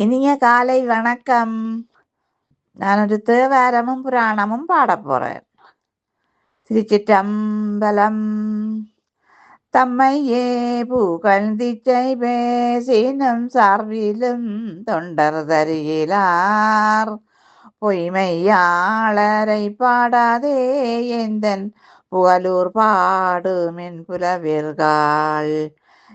இனிய காலை வணக்கம். நான் ஒரு தேவாரமும் புராணமும் பாடப் போறேன். திருச்சிற்றம்பலம் தம்மையே புகழ்ந்திச்சை பேசினும் சார்பிலும் தொண்டர் தருகிறார் பொய்மையாளரை பாடாதே எந்தன் புகழூர் பாடுமின் புலவிர்காள்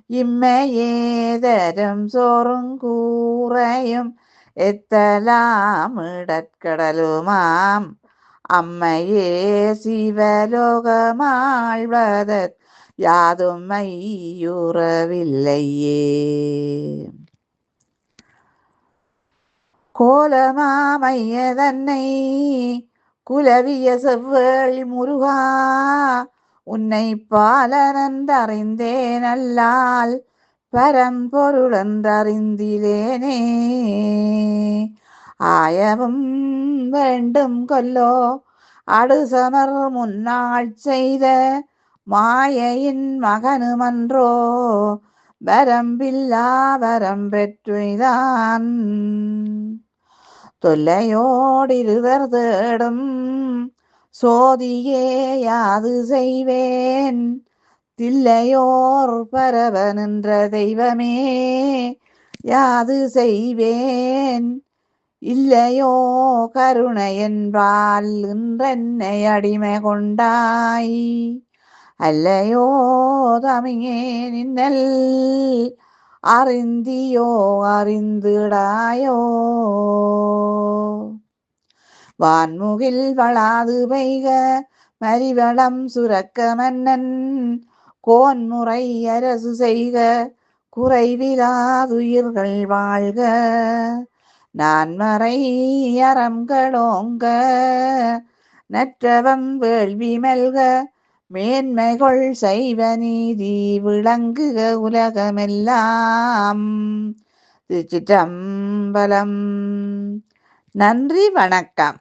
இம்மையேதரும் சோறும் கூறையும் எத்தலாம் இடற்கடலுமாம். அம்மையே சிவலோகமாழ்வதற் யாதும் ஐயுறவில்லையே கோலமாமையதன்னை குலவிய செவ்வேள் முருகா உன்னை பாலனந்தறிந்தேன் அல்லால் பரம்பொருளந்தறிந்திலேனே. ஆயவும் வேண்டும் கொல்லோ அடுசமர் முன்னாள் செய்த மாயையின் மகனுமன்றோ வரம்பில்லா வரம் பெற்றுதான் தொல்லையோடிருவர் தேடும் சோதியே யாது செய்வேன். தில்லையோர் பரவ நின்ற தெய்வமே யாது செய்வேன். இல்லையோ கருணை என்றால் இன்றென்னை அடிமை கொண்டாய். அல்லையோ தமிழே நின்னல் அறிந்தியோ அறிந்திடாயோ. வான்முகில் வளாது பெய்க மரிவளம் சுரக்க மன்னன் கோன்முறை அரசு செய்க குறைவிலாதுயிர்கள் வாழ்க. நான்மறை அறங்களோங்க நற்றவம் வேள்வி மல்க மேன்மைகள் செய்வ நீதி விளங்குக உலகமெல்லாம். திருச்சிற்றம்பலம். நன்றி வணக்கம்.